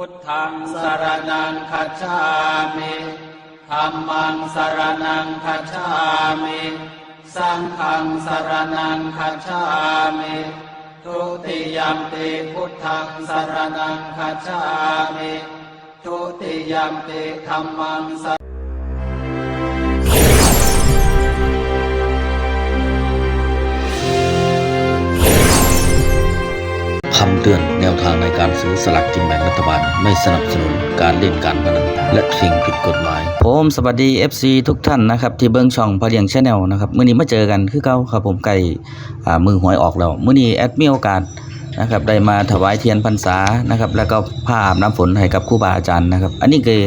พุทธังสรณังคัจามิธัมมังสรณังคัจามิ สังฆังสรณังคัจามิ ทุติยมปิพุทธังสรณังคัจามิ ทุติยมปิธัมมังสรคำเตือน การซื้อสลากกินแบ่งรัฐบาล ไม่สนับสนุนการเล่นการพนันและสิ่งผิดกฎหมาย ผมสวัสดี FC ทุกท่านนะครับ ที่เบิ้งช่องพอเลียงชาแนลนะครับมื้อนี้มาเจอกันคือเก่าครับผมไก่อ่ามือหวยออกแล้วมื้อนี้แอดมีโอกาสนะครับได้มาถวายเทียนพรรษานะครับ แล้วก็ผ้าอาบน้ำฝนให้กับครูบาอาจารย์นะครับ อันนี้คือ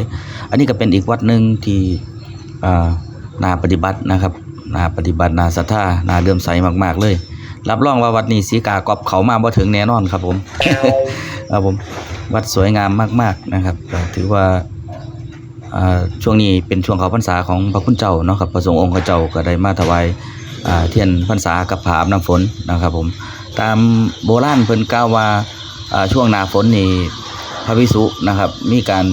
อันนี้ก็เป็นอีกวัดหนึ่งที่อ่านาปฏิบัตินะครับนาปฏิบัตินาศรัทธานาเลื่อมใสมาก ๆ เลย รับรองว่าวัดนี้สีกากอบเขามาบ่ถึงแน่นอนครับผม ครับผมวัดสวยงามมาก ๆนะครับ ถือว่าช่วงนี้เป็นช่วงเขาพรรษาของพระคุณเจ้าเนาะครับพระสงฆ์องค์เจ้าก็ได้มาถวายเทียนพรรษากับผาอาบน้ำฝนนะครับผมตามโบราณเพิ่นกล่าวว่าช่วงหน้าฝนนี่พระวิสุนะครับ มีการ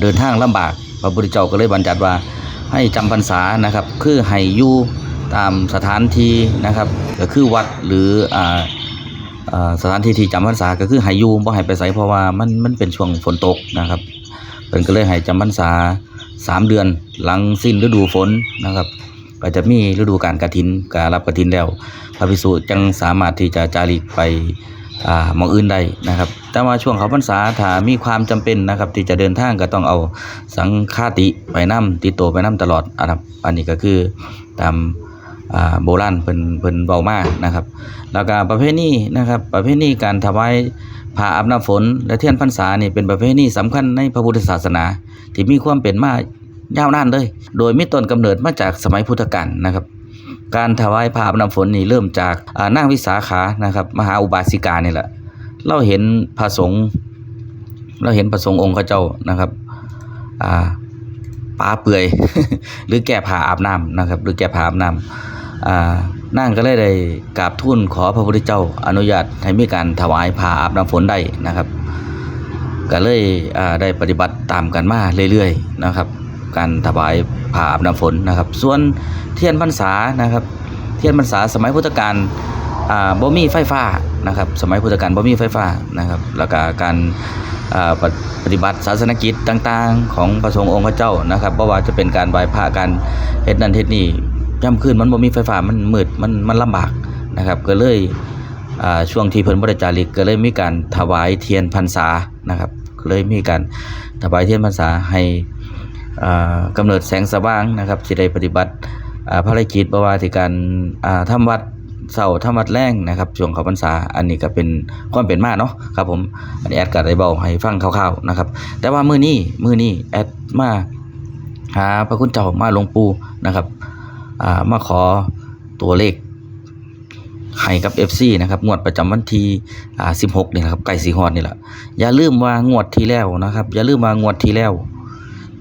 เดินทางลำบาก พระพุทธเจ้าก็เลยบัญญัติว่าให้จำพรรษานะครับ คือให้อยู่ตามสถานที่นะครับก็คือวัดหรืออ สถานที่ที่จำพรรษาก็คือให้อยู่บ่ให้ไปไสเพราะว่ามันมันเป็นช่วงฝนตกนะครับเพิ่นก็เลยให้จำพรรษาสามเดือน หลังสิ้นฤดูฝนนะครับ ก็จะมีฤดูการกฐินการรับกฐินแล้วพระภิกษุจึงสามารถที่จะจาริกไปหมองอื่นได้นะครับ แต่ว่าช่วงเขาพรรษาถ้ามีความจำเป็นนะครับ ที่จะเดินทางก็ต้องเอาสังฆาติไปนํติดตัวไปนํตลอดอะครับ อันนี้ก็คือตาม โบราณเพิ่นเพิ่นเว้ามานะครับ แล้วก็ประเภทนี้นะครับประเภทนี้การถวายผ้าอาบน้ำฝน และเทียนพรรษานี่เป็นประเภทนี้สำคัญในพระพุทธศาสนา ที่มีความเป็นมายาวนานเลย โดยมีต้นกำเนิดมาจากสมัยพุทธกาลนะครับ การถวายผ้าอาบน้ำฝนนี่เริ่มจากอ่านางวิสาขานะครับมหาอุบาสิกานี่แหละเราเห็นพระสงฆ์เราเห็นพระสงฆ์องค์ข้าเจ้านะครับอ่าปาเปื่อยหรือแก้ผ้าอาบน้ำนะครับ หรือแก้ผ้าอาบน้ำ อ่านางก็เลยได้กราบทูลขอพระพุทธเจ้าอนุญาตให้มีการถวายผ้าอาบน้ำฝนได้นะครับ ก็เลยได้ปฏิบัติตามกันมาเรื่อยๆนะครับ การถวายผ้าอาบน้ำฝนนะครับ ส่วนเทียนพรรษานะครับ เทียนพรรษาสมัยพุทธกาลบ่มีไฟฟ้านะครับ สมัยพุทธกาลบ่มีไฟฟ้านะครับแล้วก็การปฏิปฏิบัติศาสนกิจต่างๆ ของพระสงฆ์องค์พระเจ้านะครับบ่ว่าจะเป็นการไหว้พระการเฮ็ดนั่นเฮ็ดนี่ ย่ำคืนมันบ่มีไฟฟ้ามันมืดมันมันลำบากนะครับก็เลยช่วงที่เพิ่นบ่ได้จาริกก็เลยมีการถวายเทียนพรรษานะครับก็เลยมีการถวายเทียนพรรษาให้อ่าเนิดแสงสว่างนะครับสิได้ปฏิบัติภารกิจบ่ว่าที่การอ่าทำวัดเสาร์ทำวัดแรงนะครับช่วงเขาพรรษาอันนี้ก็เป็นความเป็นมาเนาะครับผมอันนี้แอดก็ได้เบาให้ฟังคร่าวๆนะครับ แต่ว่ามื้อนี้มื้อนี้แอดมาหาพระคุณเจ้ามาหลวงปู่นะครับ มาขอตัวเลขให้กับ FC นะครับงวดประจำวันที่16นี่นะครับใกล้สิฮอดนี่แหละอย่าลืมว่างวดที่แล้วนะครับ อย่าลืมว่างวดที่แล้ว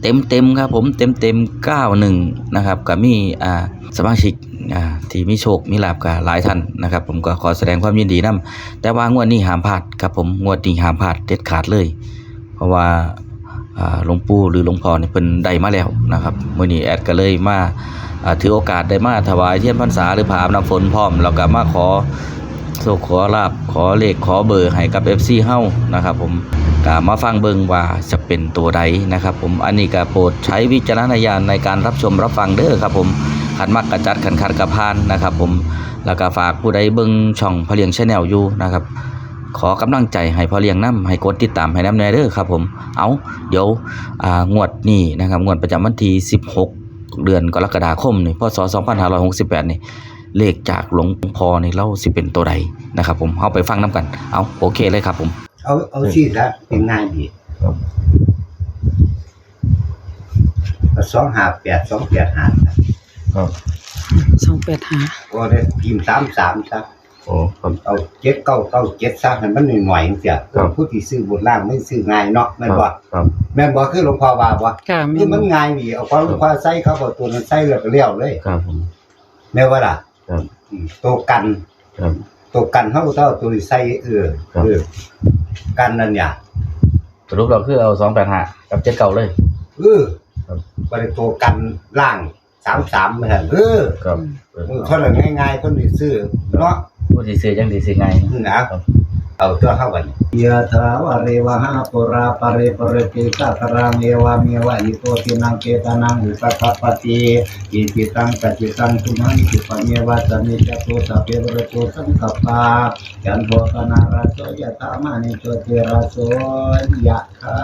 เต็มเต็มครับผมเต็มเต็มเก้าหนึ่งนะครับก็มีอ่าสมาชิกอ่าที่มีโชคมีลาบกับหลายท่านนะครับ ผมก็ขอแสดงความยินดีนํแต่ว่างวดนี้ห้ามพลาดครับผมงวดนี้ห้ามพลาดเด็ดขาดเลย เพราะว่า หลวงปู่หรือหลวงพ่อเนี่ยเพิ่นได้มาแล้วนะครับมื้อนี้แอดก็เลยมาถือโอกาสได้มาถวายเทียนพรรษาหรือผาบน้ำฝนพร้อมแล้วก็มาขอโชคขอลาบขอเลขขอเบอร์ให้กับ FC เฮ้านะครับผมกมาฟังเบิงว่าจะเป็นตัวใดนะครับผมอันนี้ก็โปรดใช้วิจารณญาณในการรับชมรับฟังเด้อครับผมขันมักกระจัดขันขัดกระพานนะครับผมแล้วก็ฝากผู้ใดเบิงช่องพเลียงชาแนลอยู่นะครับ ขอกำลังใจให้พอเลี้ยงน้ำให้กดติดตามให้น้ำแน่เด้อครับผมเอาเดี๋ยวอ่างวดนี้นะครับงวดประจำวันที่ 16 เดือนกรกฎาคมนี่พศ2568 นี่เลขจากหลวงพ่อนี่เล่าสิเป็นตัวใดนะครับ ผมเอาไปฟังน้ำกัน เอาโอเคเลยครับผม เอาเอาชื่อละเป็นง่ายดีสองหาแปดสองแปดหาครับสองแปดหาก็ได้พิมพ์สามสามซะโอ้ครับ เอาเจ็ดเก้าเก้าเจ็ดซะให้มันหน่อยหน่อยๆเสียครับ ผู้ที่ซื้อบทล่างไม่ซื้อง่ายเนาะแม่นบ่ครับ แม่นบ่คือหลวงพ่อว่าบ่ค่ะแม่คือมันง่ายดีเอาความหลวงพ่อใส่เขาเอาตัวนั้นใส่แล้วก็เลี้ยวเลยครับผม แม่นว่าล่ะครับ อืมตัวกัน ครับ ตัวกันเฮาต้องเอาตัวนี้ใส่เออครับ เออกันนั่นเนี่ยสรุปเราคือเอาสองแปดห้ากับเจ็ดเก่าเลย เออครับ บริโตกันล่างสามสามเหมือนกันเออครับ เออเขาเลยง่ายๆคนที่ซื้อเนาะ ผู้ที่ซื้อยังดีซื้อไงนะครับเอาตัวเข้ากันยะถาวะเรวหาปุราปะเรปะเรติสัตรังเอวามีวะอิโตตินังเกตนังอุปกัปปติอิติตังกัจจิตังสุนังสุปะเมวะสมิจตุสัพเพระโตสังกัปปะยันโทปนาราโสยะถามานิโตติราโสยะถา